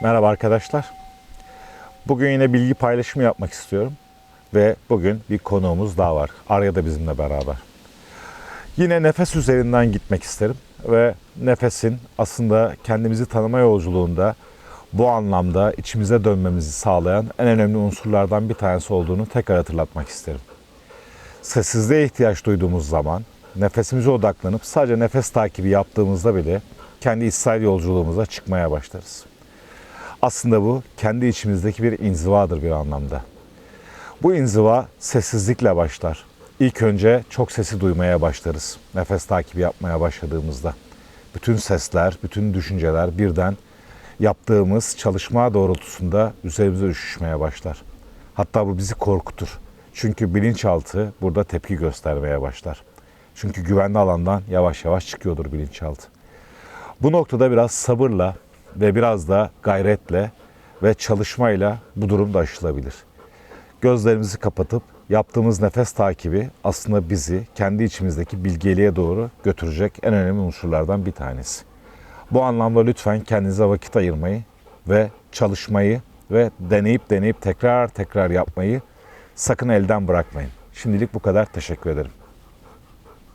Merhaba arkadaşlar. Bugün yine bilgi paylaşımı yapmak istiyorum. Ve bugün bir konuğumuz daha var. Arya da bizimle beraber. Yine nefes üzerinden gitmek isterim. Ve nefesin aslında kendimizi tanıma yolculuğunda bu anlamda içimize dönmemizi sağlayan en önemli unsurlardan bir tanesi olduğunu tekrar hatırlatmak isterim. Sessizliğe ihtiyaç duyduğumuz zaman nefesimize odaklanıp sadece nefes takibi yaptığımızda bile kendi içsel yolculuğumuza çıkmaya başlarız. Aslında bu kendi içimizdeki bir inzivadır bir anlamda. Bu inziva sessizlikle başlar. İlk önce çok sesi duymaya başlarız. Nefes takibi yapmaya başladığımızda. Bütün sesler, bütün düşünceler birden yaptığımız çalışma doğrultusunda üzerimize üşüşmeye başlar. Hatta bu bizi korkutur. Çünkü bilinçaltı burada tepki göstermeye başlar. Çünkü güvenli alandan yavaş yavaş çıkıyordur bilinçaltı. Bu noktada biraz sabırla ve biraz da gayretle ve çalışmayla bu durum da aşılabilir. Gözlerimizi kapatıp yaptığımız nefes takibi aslında bizi kendi içimizdeki bilgeliğe doğru götürecek en önemli unsurlardan bir tanesi. Bu anlamda lütfen kendinize vakit ayırmayı ve çalışmayı ve deneyip deneyip tekrar tekrar yapmayı sakın elden bırakmayın. Şimdilik bu kadar. Teşekkür ederim.